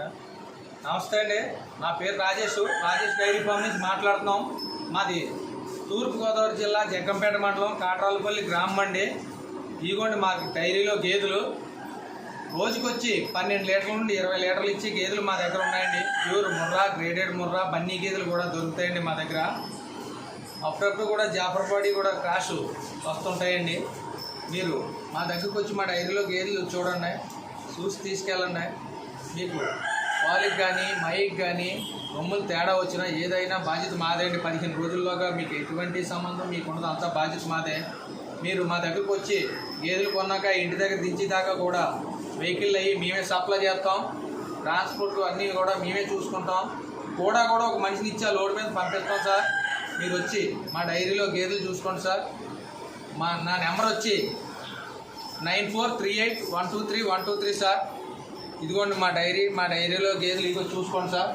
నమస్తే అండి. నా పేరు రాజేష్. రాజేష్ డైరీ ఫామ్ నుంచి మాట్లాడుతున్నాం. మాది తూర్పుగోదావరి జిల్లా జగ్గంపేట మండలం కాట్రాలపల్లి గ్రామం అండి. ఇదిగోండి మాకు డైరీలో గేదెలు. రోజుకొచ్చి పన్నెండు లీటర్ల నుండి ఇరవై లీటర్లు ఇచ్చి గేదెలు మా దగ్గర ఉన్నాయండి. ప్యూర్ ముర్రా గ్రేడెడ్ ముర్రా బన్నీ గేదెలు కూడా దొరుకుతాయండి మా దగ్గర. అప్పుడప్పుడు కూడా జాఫర్పాడి కూడా క్రాష్ వస్తుంటాయండి. మీరు మా దగ్గరకు వచ్చి మా డైరీలో గేదెలు చూడండి. చూసి తీసుకెళ్ళండి. మీకు వాళ్ళకి కానీ మైకి కానీ రొమ్ములు తేడా వచ్చినా ఏదైనా బాధ్యత మాదే అండి. పదిహేను రోజుల్లోగా మీకు ఎటువంటి సంబంధం మీకు ఉండదు అంతా బాధ్యత మాదే. మీరు మా దగ్గరకు వచ్చి గేదెలు కొన్నాక ఇంటి దగ్గర దించేదాకా కూడా వెహికల్ అయ్యి మేమే సప్లై చేస్తాం. ట్రాన్స్పోర్ట్ అన్నీ కూడా మేమే చూసుకుంటాం. కూడా కూడా ఒక మనిషిని ఇచ్చి ఆ లోడ్ మీద పంపిస్తాం సార్. మీరు వచ్చి మా డైరీలో గేదెలు చూసుకోండి సార్. మా నా నెంబర్ వచ్చి nine four three eight one two three one two three sir. ఇదిగోండి మా డైరీ మా డైరీలో గేదెలు ఇదిగో చూసుకోండి సార్.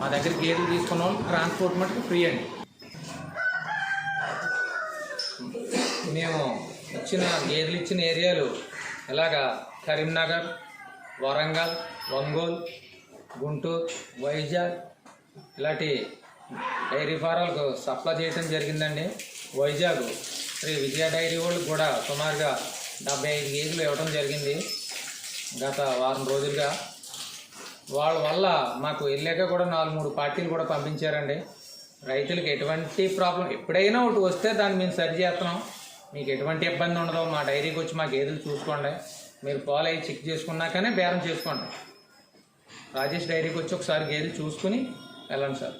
మా దగ్గర గేదెలు తీసుకున్నాం ట్రాన్స్పోర్ట్ మటుకు ఫ్రీ అండి. మేము ఇచ్చిన గేదెలు ఇచ్చిన ఏరియాలు ఇలాగా కరీంనగర్ వరంగల్ ఒంగోలు గుంటూరు వైజాగ్ ఇలాంటి డైరీ ఫారాలకు సప్లై చేయడం జరిగిందండి. వైజాగ్ శ్రీ విజయ డైరీ వాళ్ళు కూడా సుమారుగా డెబ్బై ఐదు కేజీలు ఇవ్వడం జరిగింది. గత వారం రోజులుగా. వాళ్ళ వల్ల మాకు వెళ్ళాక కూడా నాలుగు మూడు పార్టీలు కూడా పంపించారండి. రైతులకు ఎటువంటి ప్రాబ్లం ఎప్పుడైనా ఒకటి వస్తే దాన్ని మేము సరి చేస్తున్నాం. మీకు ఎటువంటి ఇబ్బంది ఉండదు. మా డైరీకి వచ్చి మా గేదెలు చూసుకోండి. మీరు పాలు అయ్యి చెక్ చేసుకున్నాకనే బేరం చేసుకోండి. రాజేష్ డైరీకి వచ్చి ఒకసారి గేదెలు చూసుకుని వెళ్ళండి సార్.